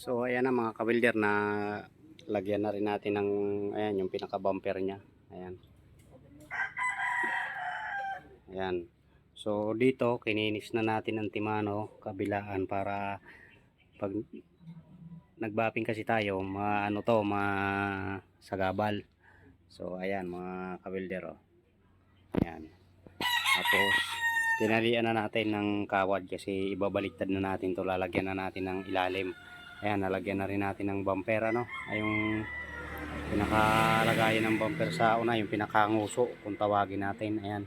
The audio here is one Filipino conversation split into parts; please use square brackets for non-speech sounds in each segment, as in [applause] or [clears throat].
So ayan na mga kabilder na lagyan na rin natin ng ayan yung pinaka bumper niya. Ayan. Ayan. So dito kininis na natin ang timano kabilaan para pag nagbaping kasi tayo maano to ma sagabal. So ayan mga kabilder oh. Ayan. Tapos tinalian na natin ng kawad kasi ibabaliktad na natin to lalagyan na natin ng ilalim. Ayan, nalagyan na rin natin ng bumper ano. Ay yung pinakalagayan ng bumper sa una, yung pinakanguso kung tawagin natin. Ayan.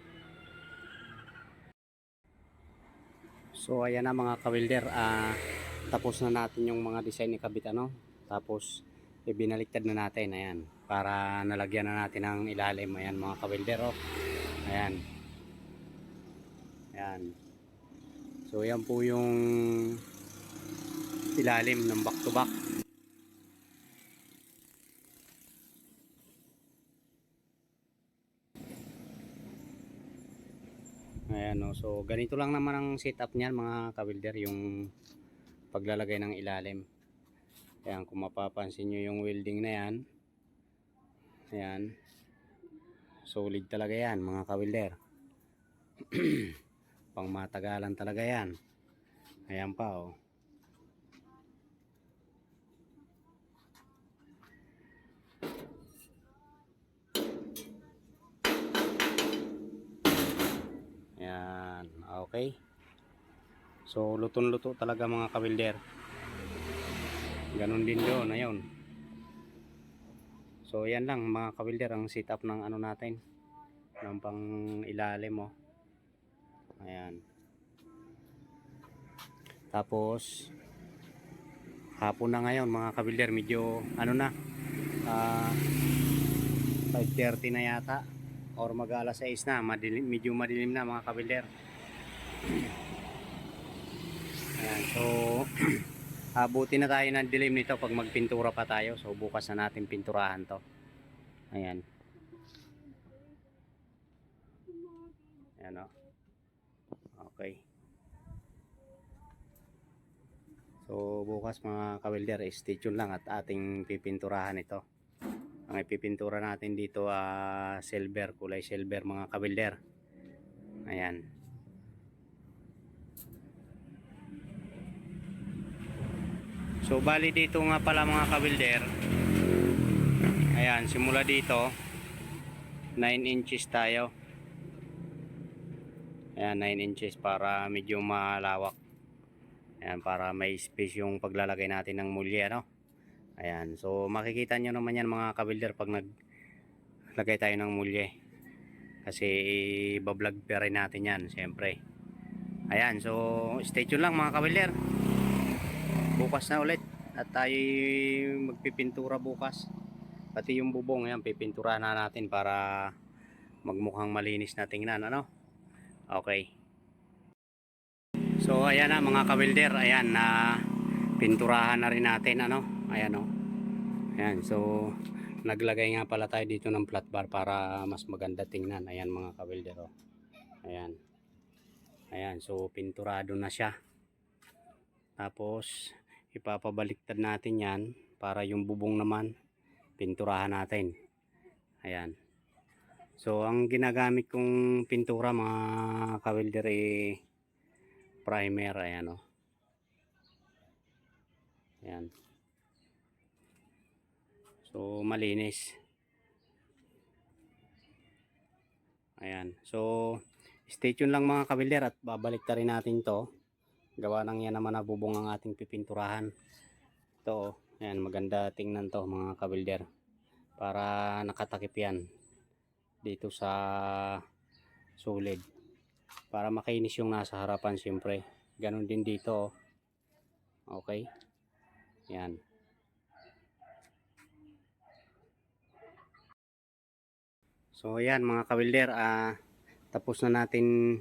So ayan na mga kawilder, ah, tapos na natin yung mga design ni Kabit ano. Tapos ibinaliktad na natin, ayan, para nalagyan na natin ng ilalim. Ayan mga kawilder oh. Ayan. Ayan. So yan po yung ilalim ng back to back. Ayan o. So ganito lang naman ang setup niyan mga kabilder yung paglalagay ng ilalim. Ayan kung mapapansin nyo yung welding na yan. Ayan. Solid talaga yan mga kabilder. [clears throat] Pang matagalan talaga yan. Ayan pa oh. Yan, okay. So, lutong-luto talaga mga kabilder. Ganon din doon, ayun. So, yan lang mga kabilder ang setup ng ano natin. Ng pang ilalim mo. Ayan. Tapos, hapon na ngayon mga kabilder, medyo ano na, ah 5.30 na yata or mag alas 6 na madilim, medyo madilim na mga kabilder ayan so [clears throat] abuti na tayo ng dilim nito pag magpintura pa tayo. So bukas na natin pinturahan to. Ayan. Ayan o okay. So bukas mga kabilder stay tuned lang at ating pipinturahan ito. Ang ipipintura natin dito ah silver, kulay silver mga kabilder. Ayan. So bali dito nga pala mga kabilder. Ayan, simula dito 9 inches tayo. Ayan, 9 inches para medyo malawak. Ayan, para may space yung paglalagay natin ng mulya, no? Ayan, so makikita nyo naman yan mga kabilder pag naglagay tayo ng mulye. Kasi bablog pa rin natin yan, siyempre. Ayan, so stay tuned lang mga kabilder. Bukas na ulit at tayo magpipintura bukas. Pati yung bubong, ayan, pipintura na natin para magmukhang malinis na tingnan, ano? Okay. So ayan na mga kabilder, ayan na pinturahan na rin natin ano. Ayan oh. Ayan, so naglagay nga pala tayo dito ng flat bar para mas maganda tingnan. Ayan mga kabilder oh. Ayan. Ayan, so pinturado na siya. Tapos ipapabaliktad natin 'yan para yung bubong naman pinturahan natin. Ayan. So ang ginagamit kong pintura mga kabilder eh primer ayan oh. Ayan. So malinis. Ayan. So stay tuned lang mga kabilder at babalik natin to. Gawa nang yan naman na bubong ang ating pipinturahan. Ito, ayan maganda tingnan to mga kabilder. Para nakatakip yan dito sa solid. Para makainis yung nasa harapan siyempre. Ganon din dito. oh. Okay. Yan. So ayan mga kabilder, ah, tapos na natin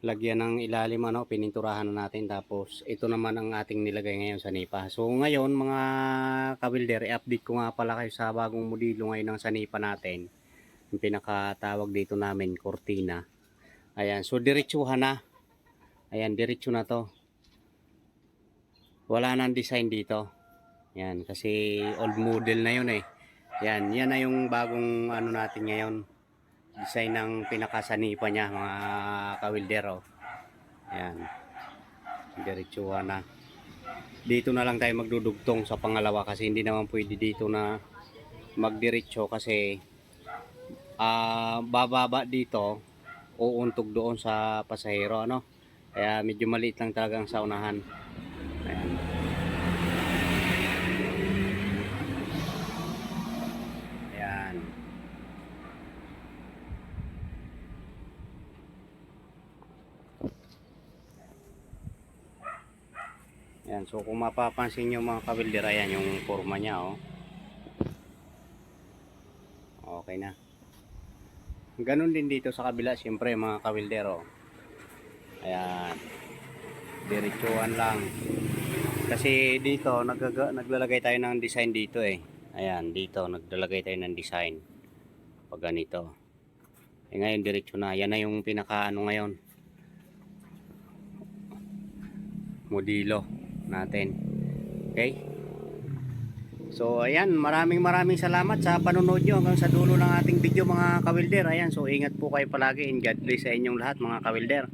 lagyan ng ilalim ano, pininturahan na natin tapos ito naman ang ating nilagay ngayon sa nipa. So ngayon mga kabilder, i-update ko nga pala kayo sa bagong modelo ngayon ng sanipa natin. Yung pinakatawag dito namin, cortina. Ayan, so diretsuhan na. Ayan, diretso na to. wala nang design dito. Yan, kasi old model na yun eh. Yan, yan na yung bagong ano natin ngayon. Design ng pinakasanipa niya, mga kawildero. Yan. Diretsuhan na. Dito na lang tayo magdudugtong sa pangalawa kasi hindi naman pwede dito na magdiretso kasi ah bababa dito uuntog doon sa pasahero ano kaya medyo maliit lang talagang sa unahan Ayan. Ayan. Ayan, so kung mapapansin nyo mga kabilder, ayan yung forma niya, oh. Okay na. Ganon din dito sa kabila, siyempre mga kawildero. Ayan. Diretsuhan lang. Kasi dito, naglalagay tayo ng design dito eh. Ayan, dito, naglalagay tayo ng design. Pag ganito. Eh ngayon, diretso na. Yan na yung pinaka ano ngayon. Modilo natin. Okay? So ayan, maraming maraming salamat sa panonood nyo hanggang sa dulo ng ating video mga kawilder. Ayan, so ingat po kayo palagi and God bless sa inyong lahat mga kawilder.